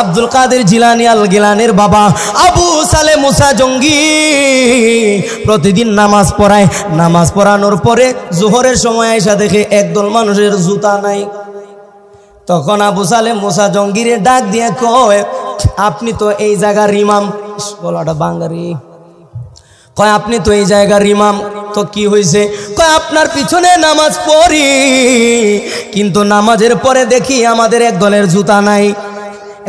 আব্দুল কাদের জিলানি আল গিলানের বাবা আবু সালে মুসা জঙ্গি প্রতিদিন নামাজ পড়ায়। নামাজ পড়ানোর পরে জোহরের সময় এসে দেখে একদল মানুষের জুতা নাই। তখন আবু সালে মুসা জঙ্গিরে ডাক দিয়ে কয়, আপনি তো এই জায়গার ইমাম। গলাটা বাঙ্গারি। কয়, আপনি তো এই জায়গার ইমাম। তো কি হয়েছে কয়, আপনার পিছনে নামাজ পড়ি, কিন্তু নামাজের পরে দেখি আমাদের এক দলের জুতা নাই।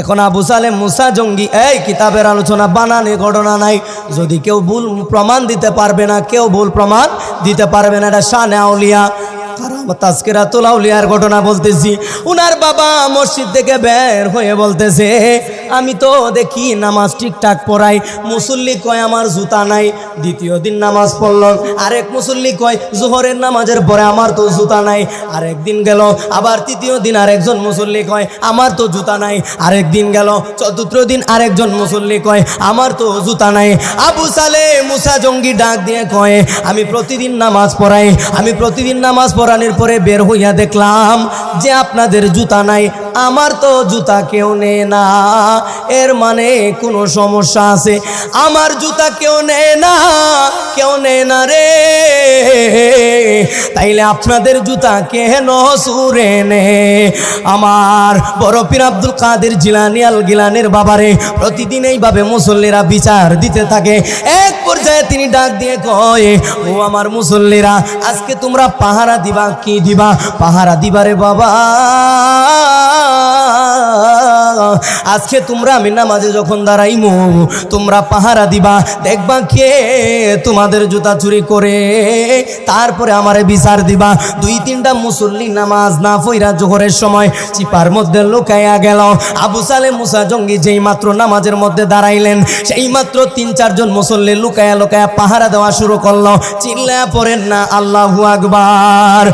এখন আবু সালেম মুসা জঙ্গি, এই কিতাবের আলোচনা বানানি ঘটনা নাই। যদি কেউ ভুল প্রমাণ দিতে পারবে না, কেউ ভুল প্রমাণ দিতে পারবে না, এটা শানে আউলিয়া। তাস্কেরা তোলাউলিয়ার ঘটনা বলতেছি, উনার বাবা মসজিদ থেকে বের হয়ে বলতেছে আমি তো দেখি নামাজ ঠিকঠাক পড়াই মুসল্লি কয়, আমার জুতা নাই। দ্বিতীয় দিন নামাজ পড়ল আরেক মুসল্লি কয়, জোহরের নামাজের পরে আমার তো জুতা নাই। আরেক দিন গেল, আবার তৃতীয় দিন আরেকজন মুসল্লি কয়, আমার তো জুতা নাই। আরেক দিন গেল, চতুর্থ দিন আরেকজন মুসল্লি কয়, আমার তো জুতা নাই। আবু সালে মুসা জঙ্গি ডাক দিয়ে কয়, আমি প্রতিদিন নামাজ পড়াই। আমি প্রতিদিন নামাজ পড়ানোর পরে বের হইয়া দেখলাম যে আপনাদের জুতা নাই। আমার তো জুতা কেউ নেয় না। এর মানে কোনো সমস্যা আছে। আমার জুতা কেউ নেয় না, কেউ নেয় না রে। তাইলে আপনাদের জুতা কেন সুরে নে? আমার বড় পীর আব্দুল কাদের জিলানি আল গিলানের বাবারে প্রতিদিন এইভাবে মুসল্লিরা বিচার দিতে থাকে। এক পর্যায়ে তিনি ডাক দিয়ে কয়, ও আমার মুসল্লিরা, আজকে তোমরা পাহারা দিবা, কি দিবা? পাহারা দিবারে বাবা। আজকে তোমরা আমি নামাজে যখন দাঁড়াইমু, তোমরা পাহারা দিবা, দেখবা কে তোমাদের জুতা চুরি করে, তারপরে আমারে বিচার দিবা। দুই তিনটা মুসল্লি নামাজ না ফইরা জোহরের সময় চিপার মধ্যে লুকাইয়া গেল। আবু সালে মুসা জঙ্গি যেই মাত্র নামাজের মধ্যে দাঁড়াইলেন, সেই মাত্র তিন চারজন মুসল্লি লুকায়া লুকায়া পাহারা দেওয়া শুরু করল। চিল্লা পড়েন না, আল্লাহু আকবার,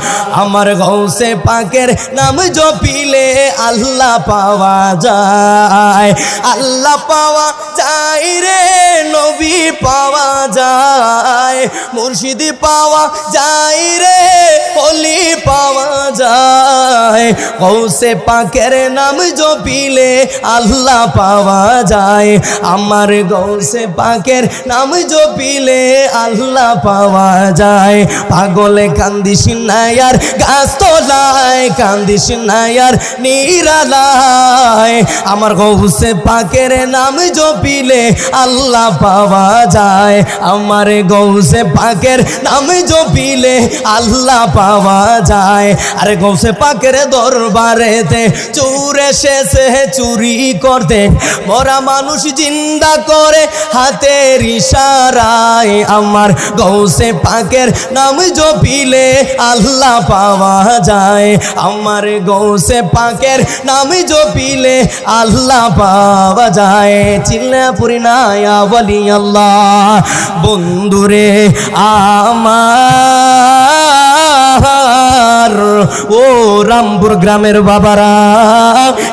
আমার গৌসে পাকের নাম জপিলে আল্লাহ পাওয়া যায়। আল্লাহ পাওয়া যায় রে। মুর্শিদি পাওয়া যায় রে অলি পাওয়া যায়। গৌসে পাকের নাম জপিলে আল্লাহ পাওয়া যায়। আমার গৌসে পাকের নাম জপিলে আল্লাহ পাওয়া যায়। পাগলে কান্দিস নায়ার গাছ তোলায় কান্দিস নায়ার নিরালায়। আমার গৌসে পাকের নাম জপিলে আল্লাহ পাওয়া যায়। আমার গৌসে পাকের নাম জপিলে আল্লাহ পাওয়া যায়। আরে গৌসে পাকের দরবারেতে চোর এসেছে, চুরি করতে। মরা মানুষ জিন্দা করে হাতের ইশারায়। আমার গৌসে পাকের নাম জপিলে আল্লাহ পাওয়া যায়। আমার গৌসে পাকের নাম জপিলে আল্লাহ পাওয়া যায়। চিল্লা পুরি বলি আল্লাহ। বন্ধুরে আমার ও রামপুর গ্রামের বাবারা,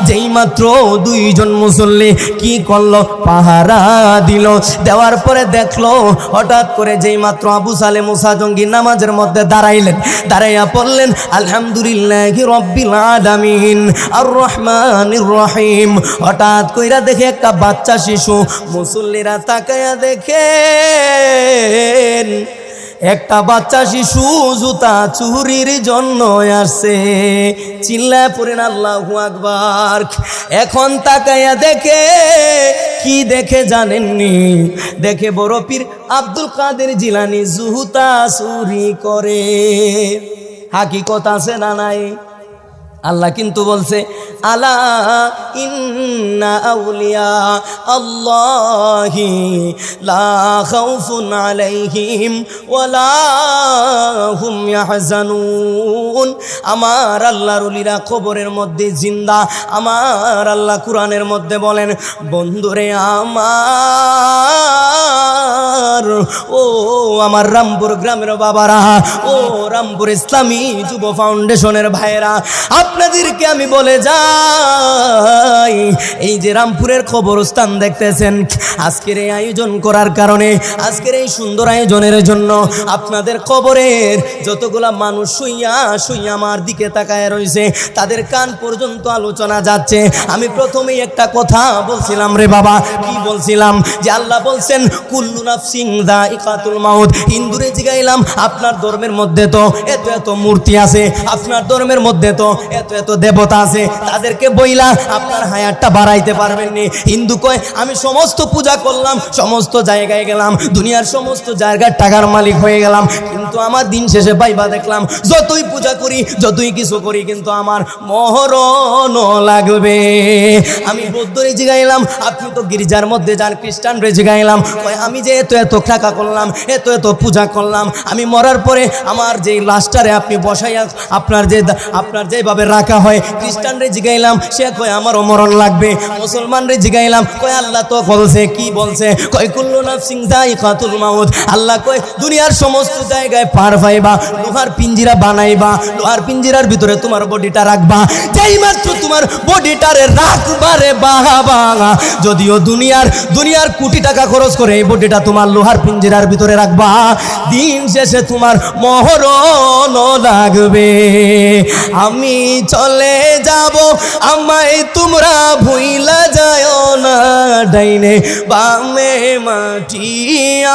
যেই মাত্র দুইজন মুসল্লি কি করল? পাহারা দিল। দেওয়ার পরে দেখল, হঠাৎ করে যেই মাত্র আবু সালে মুসা জঙ্গি নামাজের মধ্যে দাঁড়াইলেন। দাঁড়াইয়া পড়লেন, আলহামদুলিল্লাহ রব্বিল আলামিন আর রহমানির রহিম। হঠাৎ কইরা দেখে একটা বাচ্চা শিশু মুসল্লিরা তাকায়া দেখেন। একটা বাচ্চা শিশু, জুতা চুরির জন্য আসছে। চিল্লায় পড়েন আল্লাহ আকবার। এখন তাকাইয়া দেখে, কি দেখে জানেননি? দেখে বড় পীর আব্দুল কাদের জিলানি জুতা চুরি করে। হাকিকত আছে না নাই? আল্লাহ কিন্তু বলছে, আলা ইন্না আউলিয়া আল্লাহি লা খাউফুন আলাইহিম ওয়ালা হুম ইয়াহজানুন। আমার আল্লাহর উলিরা কবরের মধ্যে জিন্দা, আমার আল্লাহ কুরআনের মধ্যে বলেন, বন্ধুরে আমার আমার ও আমার রামপুর গ্রামের বাবারা, ও রামপুর ইসলামী যুব ফাউন্ডেশনের ভাইয়েরা, আপনাদেরকে আমি বলে যাই, এই যে রামপুরের কবরস্থান দেখতেছেন, আজকের এই আয়োজন করার কারণে, আজকের এই সুন্দর আয়োজনের জন্য আপনাদের কবরের যতগুলা মানুষ শুইয়া শুইয়া আমার দিকে তাকায় রয়েছে, তাদের কান পর্যন্ত আলোচনা যাচ্ছে। আমি প্রথমেই একটা কথা বলছিলাম রে বাবা, কি বলছিলাম? যে আল্লাহ বলছেন, কুল্লু নাফসিং দা ইকাতুল মাউত। হিন্দুরে জিগাইলাম, আপনার ধর্মের মধ্যে তো এত এত মূর্তি আছে, আপনার ধর্মের মধ্যে তো এত এত দেবতা আছে, তাদেরকে বইলা আপনার হায়ারটা বাড়াইতে পারবেন নি হিন্দু কয়, আমি সমস্ত পূজা করলাম, সমস্ত জায়গায় গেলাম, দুনিয়ার সমস্ত জায়গার টাকার মালিক হয়ে গেলাম, কিন্তু আমার দিন শেষে পাইবা দেখলাম, যতই পূজা করি, যতই কিছু করি, কিন্তু আমার মহরণ লাগবে। আমি বৌদ্ধরে জিগাইলাম, আপনি তো গির্জার মধ্যে যান খ্রিস্টান রে জিগাইলাম, কয়, আমি যে এত এত টাকা করলাম, এত এত পূজা করলাম, আমি মরার পরে আমার যে লাশটারে আপনি বসাইয়া আপনার যে আপনার যেভাবে রাখা হয় খ্রিস্টান রে জিগাইলাম, সে কয় আমারও মরণ লাগবে মুসলমান রে জিগাইলাম, কয় আল্লাহ তো বলছে, কি বলছে? কয় কুল্লু নাফসিং যায়িকাতুল মাউত, আল্লাহ কয়, দুনিয়ার সমস্ত জায়গায় পার পাইবা লোহার পিঞ্জিরা বানাইবা, লোহার পিঞ্জিরার ভিতরে তোমার বডিটা রাখবা যেই মাত্র তোমার বডিটারে রাখবারে বাবা যদিও দুনিয়ার দুনিয়ার কোটি টাকা খরচ করে এই বডিটা তোমার লোহার পিঞ্জিরার ভিতরে রাখবা। দিন শেষে তোমার মহরণ লাগবে। আমি চলে যাব, আমায় তোমরা ভুইলা যায় না ডাইনে। বামে মাটি,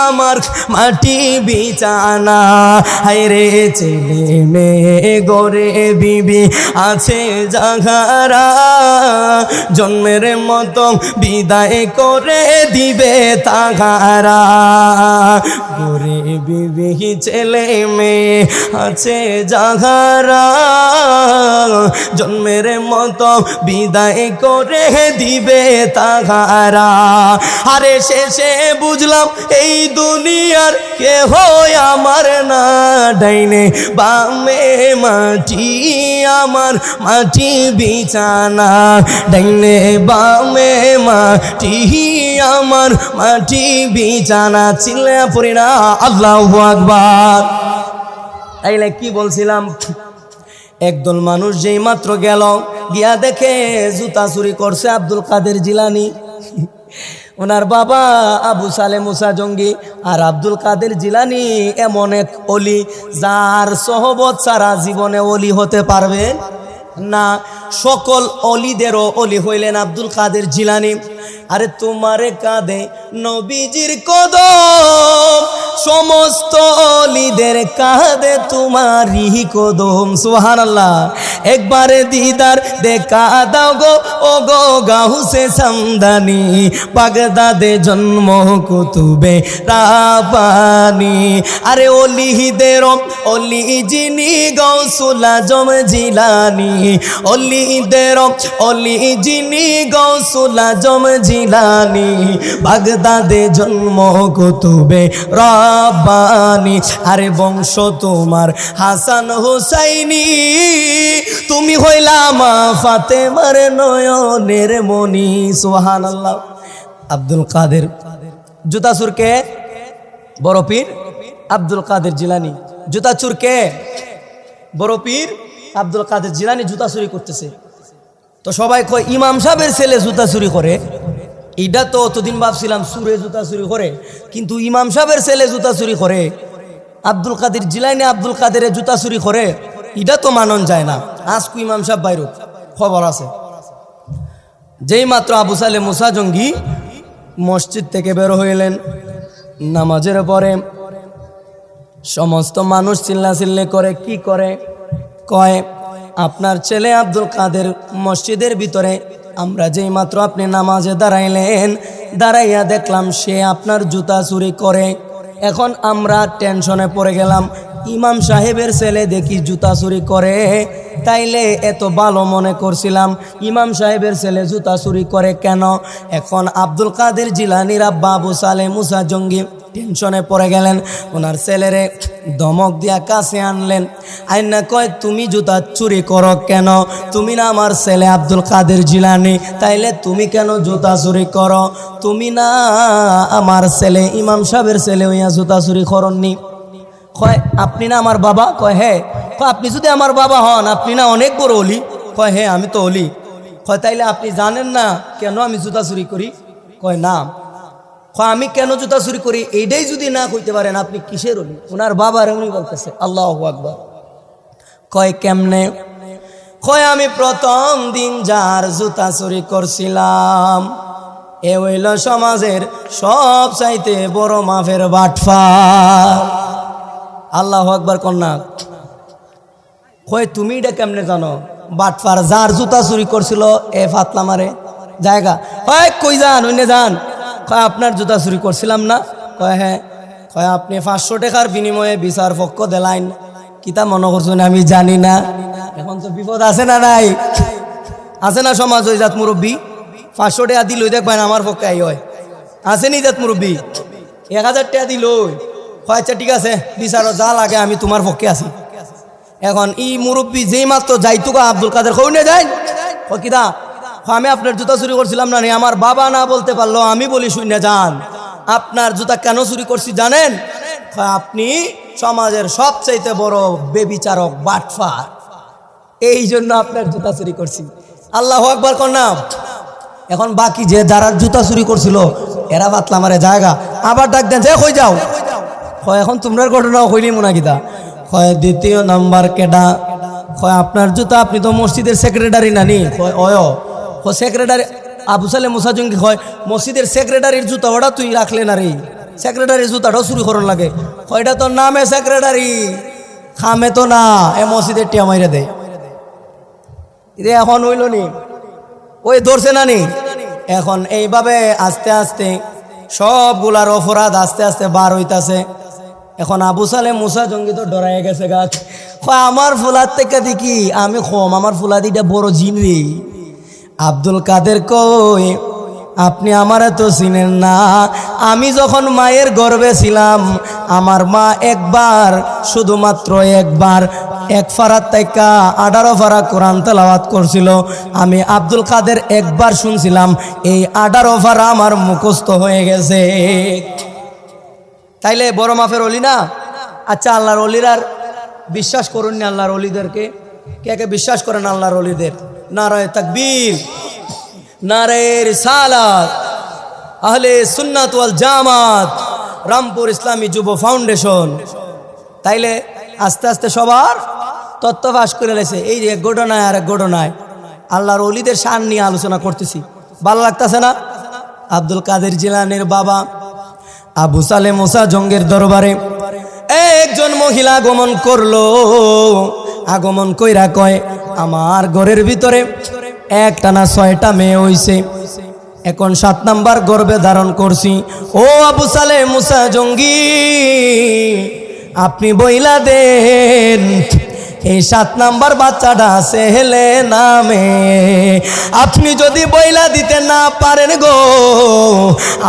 আমার মাটি বিছানা। হায়রে ছেলে মেয়ে, গরে বিবি আছে জাগারা। জন্মের মতো বিদায় করে দিবে তাগারা। গরে বিবি ছেলে মেয়ে আছে জাগারা জন্মের মতো বিদায় করে দিবে তাগারা আরে শেষে বুঝলাম এই দুনিয়ার কে হয় আমার না। ডাইনে বামে মাটি, আমার মাটি বিছানা। ডাইনে বামে মাটি, আমার মাটি বিছানা। চিল্লা পড়ি না, আল্লাহ আকবার। তাইলে কি বলছিলাম? একদল মানুষ যেই মাত্র গেল, গিয়া দেখে জুতা চুরি করছে আব্দুল কাদের জিলানি। ওনার বাবা আবু সালে মুসা জঙ্গি, আর আব্দুল কাদের জিলানি এমন এক অলি, যার সহবত সারা জীবনে অলি হতে পারবে না। সকল অলিদেরও অলি হইলেন আব্দুল কাদের জিলানি। আরে তোমারে কাঁদে নবীজির কদম। সমস্ত অলিদের কাঁদে তোমারই কদম। সুহান আল্লাহ একবারে দিদার দেখা দাও গো ও গো গাহুসে সামদানি। বাগদাদে জন্ম কুতুবে রাবানি। আরে অলিদের অলি যিনি গৌসুলা জম জিলানি। অলিদের অলি যিনি গৌসুলা জম জিলানি। বাগদাদে জন্ম কুতুবে রাব্বানি আরে বংশ তোমার হাসান হুসাইনি। তুমি হইলা মা ফাতেমার নয়নের মনি সোহান আল্লাহ আব্দুল কাদের জুতাসুর কে? বড় আব্দুল কাদের জিলানি। জুতাচুর কে? বড় আব্দুল কাদের জিলানি জুতা চুরি করতেছে। তো সবাই কয়, ইমাম সাহেবের ছেলে জুতা চুরি করে। এইটা তো অতদিন ভাবছিলাম সুরে জুতা চুরি করে, কিন্তু ইমাম সাহেবের ছেলে জুতা চুরি করে, আব্দুল কাদের জিলাইনে আব্দুল কাদেরের জুতা চুরি করে, এটা তো মানন যায় না। আজকু ইমাম সাহেব বাইরুক খবর আছে। যেই মাত্র আবু সালে মুসা জঙ্গি মসজিদ থেকে বের হইলেন, নামাজের পরে সমস্ত মানুষ চিল্লাচিল্লি করে, কি করে? কয়, আপনার ছেলে আব্দুল কাদের মসজিদের ভিতরে আমরা যেই মাত্র আপনি নামাজে দাঁড়াইলেন, দাঁড়াইয়া দেখলাম সে আপনার জুতা চুরি করে। এখন আমরা টেনশনে পড়ে গেলাম, ইমাম সাহেবের ছেলে দেখি জুতা চুরি করে, তাইলে এত ভালো মনে করছিলাম, ইমাম সাহেবের ছেলে জুতা চুরি করে কেন? এখন আব্দুল কাদের জিলানির আব্বা আবু সালে মুসা জঙ্গি টেনশনে পড়ে গেলেন। ওনার ছেলেরে দমক দিয়া কাছে আনলেন। আইনা কয়, তুমি জুতা চুরি করো কেন? তুমি না আমার ছেলে আব্দুল কাদের জিলানি, তাইলে তুমি কেন জুতা চুরি করো? তুমি না আমার ছেলে ইমাম সাহেবের ছেলে হইয়া জুতা চুরি করননি কয়, আপনি না আমার বাবা? কয় হ্যাঁ। কয়, আপনি যদি আমার বাবা হন, আপনি না অনেক বড় অলি? কয় হ্যাঁ আমি তো অলি। কয়, তাইলে আপনি জানেন না কেন আমি জুতা চুরি করি? কয়, না। আমি কেন জুতা চুরি করি? এইটাই যদি না কইতে পারেন, আপনি কিসের অলি? ওনার বাবার উনি বলতেছে, আল্লাহ আকবর। কয়, কেমনে? কয়, আমি প্রথম দিন যার জুতা চুরি করছিলাম, এ হইল সমাজের সব চাইতে বড় মাফের বাটফা। আল্লাহ আকবর কন্যা কয়, তুমি এটা কেমনে জানো? বাটফার যার জুতা চুরি করছিল, এ ফাতলা মারে। জায়গা। হয় কই যান অন্য যান? কয়, আপনার জুতা চুরি করছিলাম না? কয় হ্যাঁ। কয়, আপনি পাঁচশো টাকার বিনিময়ে বিচার পক্ষ দেলাইন। কিতা মনে করছেন আমি জানি না? এখন তো বিপদ আছে না নাই? আছে না সমাজ ওই জাত মুরব্বী? পাঁচশো টাকা দিল দেখবেন আমার পক্ষে আই হয়। আছে নি জাত মুরব্বী? এক হাজার টাকা দিল হয় আচ্ছা ঠিক আছে বিচারও যা লাগে আমি তোমার পক্ষে আছি। এখন ই মুরব্বী যেই মাত্র যাইতুকা আব্দুল কাদের কইনে যাই ও আমি আপনার জুতা চুরি করছিলাম না আমার বাবা না বলতে পারল, আমি বলি শুনে যান। আপনার জুতা কেন চুরি করছি জানেন? আপনি সমাজের সবচাইতে বড় বেবিচারক, বাটফার। এই জন্য আপনার জুতা চুরি করছি। আল্লাহ আকবার কন্যা এখন বাকি যে যারা জুতা চুরি করছিল, এরা বাতলা মারে, জায়গা। আবার ডাক দেন, যে কই যাও? হয় এখন তোমরার ঘটনা হইলি মোনা কিতা হয় দ্বিতীয় নাম্বার কেডা? হয় আপনার জুতা আপনি তো মসজিদের সেক্রেটারি নানি। হয় অয় ও সেক্রেটারি আবু সালে মুসাজঙ্গি হয় মসজিদের সেক্রেটারির জুতা ওটা তুই রাখলে না রে। সেক্রেটারির জুতাটাও চুরি করন লাগে। এটা তোর নামে সেক্রেটারি খামে তো না। এ মসজিদের টিয়া মাইরে দেয় রে এখন হইল নি? ওই ধরছে না নি? এখন এইভাবে আস্তে আস্তে সবগুলার অপরাধ আস্তে আস্তে বার হইতাছে। এখন আবু সালে মুসা জঙ্গি তো ডরাই গেছে, গাছ। আমার ফুলার থেকে দেখি, আমি কম। আমার ফুলা দিটা বড় জিন রে। আব্দুল কাদের কই আপনি আমার তো চিনেন না। আমি যখন মায়ের গর্বে ছিলাম, আমার মা একবার, শুধুমাত্র একবার, এক ফারাত তাইকা আঠারো ফারা কোরআন তেলাওয়াত করছিল। আমি আব্দুল কাদের একবার শুনছিলাম, এই আঠারো ফারা আমার মুখস্থ হয়ে গেছে। তাইলে বড় মাফের অলি না? আচ্ছা আল্লাহর অলিরার বিশ্বাস করুন না আল্লাহর অলিদেরকে। কে কে বিশ্বাস করেন আল্লাহর অলিদের? নারায় তাকবীর নারায়ের সালাত আহলে সুন্নাত ওয়াল জামাত, রামপুর ইসলামী যুব ফাউন্ডেশন। তাইলে আস্তে আস্তে সবার তত্ত্ব ফাঁস করে লেছে। এই যে ঘটনায় আর এক ঘটনায় আল্লাহর অলিদের শান নিয়ে আলোচনা করতেছি। ভালো লাগতেছে না? আব্দুল কাদের জিলানের বাবা, আবু সালে মোসা জঙ্গের দরবারে একজন মহিলা গমন করল। আগমন কইরা কয়, আমার ঘরের ভিতরে একটা না ছয়টা মেয়ে হইছে। এখন সাত নাম্বার গর্বে ধারণ করছি। ও আবু সালে মুসা জঙ্গি, আপনি বইলা দেন। এই সাত নাম্বার বাচ্চাটা সেহেলে নামে। আপনি যদি বইলা দিতে না পারেন গো,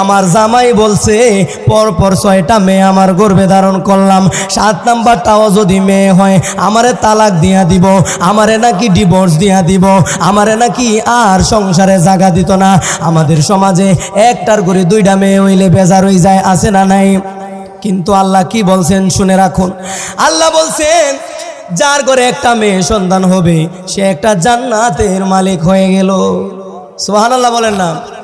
আমার জামাই বলছে পর পর ছয়টা মেয়ে আমার গর্বে ধারণ করলাম। সাত নাম্বারটাও যদি মেয়ে হয়, আমারে তালাক দিয়া দিব, আমারে নাকি ডিভোর্স দিয়া দিব, আমারে নাকি আর সংসারে জাগা দিত না। আমাদের সমাজে একটার করে দুইটা মেয়ে হইলে বেজার হয়ে যায়, আছে না নাই? কিন্তু আল্লাহ কি বলছেন, শুনে রাখুন। আল্লাহ বলছেন যার ঘরে একটা মেয়ে সন্তান হবে, সে একটা জান্নাতের মালিক হয়ে গেল। সোহান আল্লাহ বলেন না।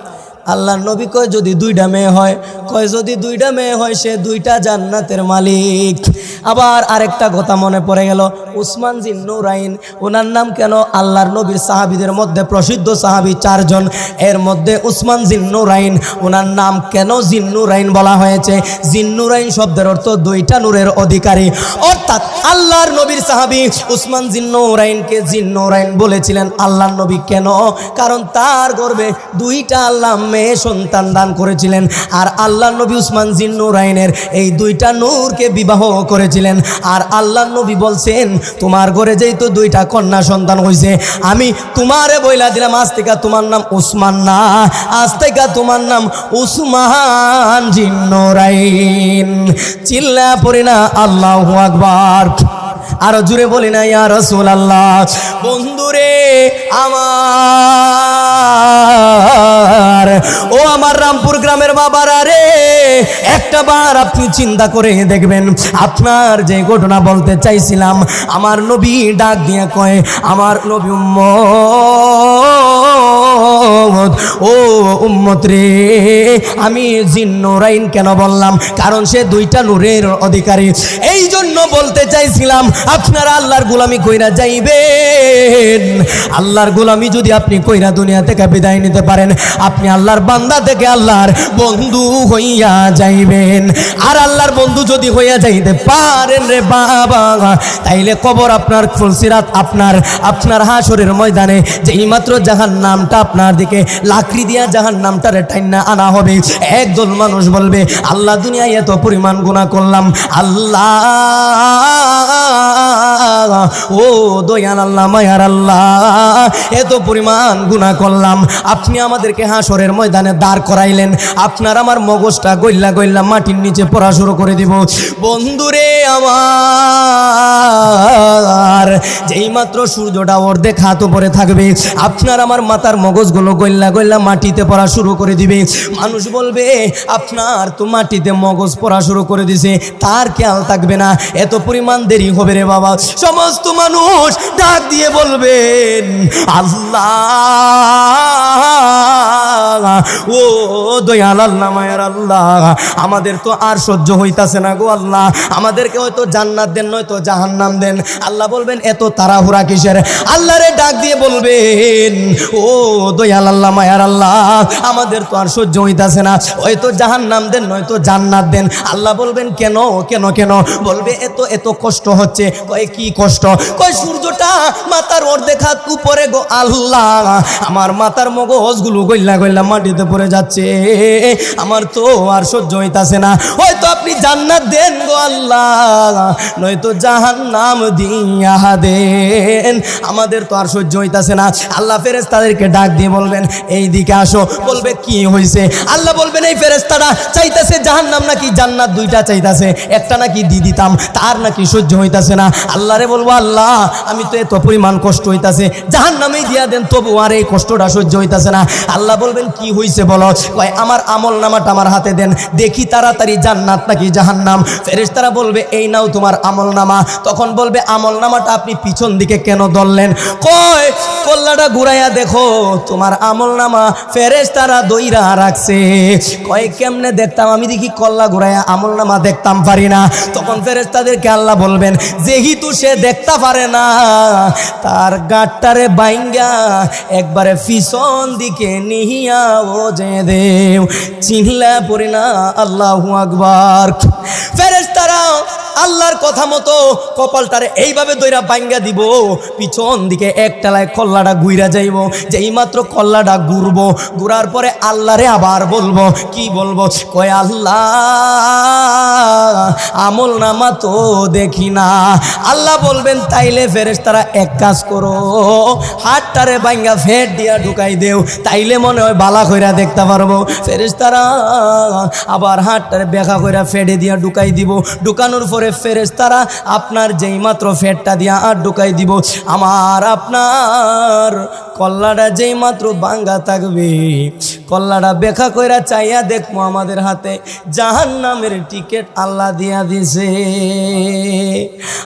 আল্লাহ নবী কয়, যদি দুইটা মেয়ে হয়? কয়, যদি দুইটা মেয়ে হয়, সে দুইটা জান্নাতের মালিক। আবার আরেকটা কথা মনে পড়ে গেল, উসমান জিন নুরাইন, ওনার নাম কেন আল্লাহর নবীর সাহাবিদের মধ্যে প্রসিদ্ধ সাহাবি চারজন? এর মধ্যে উসমান জিন্নুরাইন ওনার নাম কেন জিন্নুরাইন বলা হয়েছে? জিন্নুরাইন শব্দের অর্থ দুইটা নূরের অধিকারী। অর্থাৎ আল্লাহর নবীর সাহাবি উসমান জিন্নুরাইনকে জিন্নুরাইন বলেছিলেন আল্লাহর নবী কেন? কারণ তার গর্বে দুইটা আল্লাহ মেয়ে সন্তান দান করেছিলেন। আর আল্লাহ নবী উসমান জিন্নুরাইনের এই দুইটা নূরকে বিবাহ করেছিলেন। আর আল্লাহ নবী বলছেন, তোমার ঘরে যেই তো দুইটা কন্যা সন্তান হয়েছে আমি তোমারে বইলা দিলাম, আজ থেকে তোমার নাম উসমান না, আজ থেকে তোমার নাম উসমান জিন্নুরাইন চিল্লা পড়ি না, আল্লাহ আকবার। আরও জুড়ে বলি না, ইয়া রসুল আল্লাহ বন্ধুরে আমার ও আমার রামপুর গ্রামের বাবারা রে, একটা বার আপনি চিন্তা করে দেখবেন, আপনার যে ঘটনা বলতে চাইছিলাম, আমার নবী ডাক দিয়ে কয়, আমার নবী উম্ম ও উম্মত রে, আমি জিন্নুরাইন কেন বললাম? কারণ সে দুইটা নূরের অধিকারী। এই জন্য বলতে চাইছিলাম, আপনারা আল্লাহর গোলামি কইরা যাইবেন আল্লাহর গোলামি যদি আপনি কইরা দুনিয়া থেকে বিদায় নিতে পারেন, আপনি আল্লাহর বান্দা থেকে আল্লাহর বন্ধু হইয়া যাইবেন। আর আল্লাহর বন্ধু যদি হইয়া যাইতে পারেন রে বাবা, তাইলে কবর আপনার ফুলসিরাত, আপনার আপনার হাসরের ময়দানে যেই মাত্র জাহান নামটা আপনার দিকে লাকড়ি দিয়া জাহান নামটারে টাইনা আনা হবে। একদল মানুষ বলবে, আল্লাহ দুনিয়ায় এত পরিমাণ গুণা করলাম, আল্লাহ, ও দয়াল আল্লাহ, মায়ার আল্লাহ। এত পরিমাণ গুণা করলাম। আপনি আমাদেরকে হাসরের ময়দানে দাঁড় করাইলেন। আপনার আমার মগজটা গইল্লা গইল্লা মাটির নিচে পড়া শুরু করে দিব। বন্ধুরে আমার, যেই মাত্র সূর্যটা অর্ধেক হাত উপরে থাকবে, আপনার আমার মাথার মগজগুলো গইল্লা গইল্লা মাটিতে পড়া শুরু করে দিবে। মানুষ বলবে, আপনার তো মাটিতে মগজ পড়া শুরু করে দিছে, তার খেয়াল থাকবে না। এত পরিমাণ দেরি হবে রে বাবা। সমস্ত মানুষ ডাক দিয়ে বলবেন আল্লাহ, ও দয়াল আল্লাহ মায়ের আল্লাহ, আমাদের তো আর সহ্য হইতাছে না গো আল্লাহ, আমাদেরকে হয়তো জান্নাত দেন, নয়তো জাহান্নাম দেন। আল্লাহ বলবেন, এত তাড়াহুড়া কিসের? আল্লাহরে ডাক দিয়ে বলবেন, ও দয়াল আল্লাহ মায়ার আল্লাহ, আমাদের তো আর সহ্য হইতাছে না, হয়তো জাহান্নাম দেন, নয়তো জান্নাত দেন। আল্লাহ বলবেন, কেন কেন কেন? বলবে, এত এত কষ্ট হচ্ছে। কয়, কি কষ্ট? কয়, সূর্যটা মাথার অর্ধেক হাত উপরে গো আল্লাহ। আমার মাথার মগজগুলো গইল্লা গইল্লা মাটিতে পড়ে যাচ্ছে। আমার তো আর সহ্য হইতাছে না। হয়তো আপনি জান্নাত দেন গো আল্লাহ। নয়তো জাহান্নাম দিয়া দেন। আমাদের তো আর সহ্য হইতাছে না। আল্লাহ ফেরেস তাদেরকে ডাক দিয়ে বলবেন, এই দিকে আসো। বলবে, কি হয়েছে আল্লাহ বলবেন, এই ফেরেস্তারা চাইতেছে জাহান্নাম নাকি জান্নাত দুইটা চাইতেছে? একটা নাকি দি দিতাম, তার নাকি সহ্য হইতাছে না। আল্লাহরে বলব, আল্লাহ, আমি তো এত পরিমাণ কষ্ট হইতাছে জাহান্নামেই দিয়া দেন, তবু আর এই কষ্টটা সহ্য হইতাছে না। আল্লাহ বলবেন, কি হইছে বলো? কয়, আমার আমল নামাটা আমার হাতে দেন, দেখি তাড়াতাড়ি জান্নাত নাকি জাহান্নাম? ফেরেশতারা বলবে, এই নাও তোমার আমল নামা। তখন বলবে, আমল নামাটা আপনি পিছন দিকে কেন ধরলেন? কয়, কল্লাটা ঘুরাইয়া দেখো, তোমার আমল নামা ফেরেশতারা দইরা রাখছে। কয়, কেমনে দেখতাম? আমি দেখি কল্লা ঘুরাইয়া আমল নামা দেখতাম পারি না। তখন ফেরেশতাদেরকে আল্লাহ বলবেন, যেহেতু সে দেখতে পারে না, তার গাঁটটারে বাইঙ্গা, একবারে পিছন দিকে নিহিয়া ও যে দেও। চিনলা পড়ি না, আল্লাহু আকবার। ফেরেশতারা আল্লাহর কথা মতো কপালটারে এইভাবে দইরা বাইঙ্গা দিব, পিছন দিকে একটালায় কল্লাটা গুইরা যাইব, যেই মাত্র কল্লাটা ঘুরবো ঘুরার পরে আল্লাহরে আবার বলব, কি বলব? কয়, আল্লাহ, আমল নামা তো দেখি না। আল্লাহ বলবেন, তাইলে ফেরেস তারা এক কাজ করো, হাতটারে বাইঙ্গা ফেট দিয়া ঢুকাই দেও, তাইলে মনে হয় বালা কইরা দেখতে পারব। ফেরেস তারা আবার হাতটারে বেখা কইরা ফেটে দিয়া ঢুকাই দিব। ঢুকানোর পরে ফেরেস তারা আপনার যেই মাত্র ফ্যাটটা দিয়া আর ঢুকাই দিব। আমার আপনার কল্লাটা যেই মাত্র বাঙ্গা থাকবে, কল্লাটা বেখা কইরা চাইয়া দেখব আমাদের হাতে জাহান নামের টিকিট আল্লাহ দিয়া দিছে।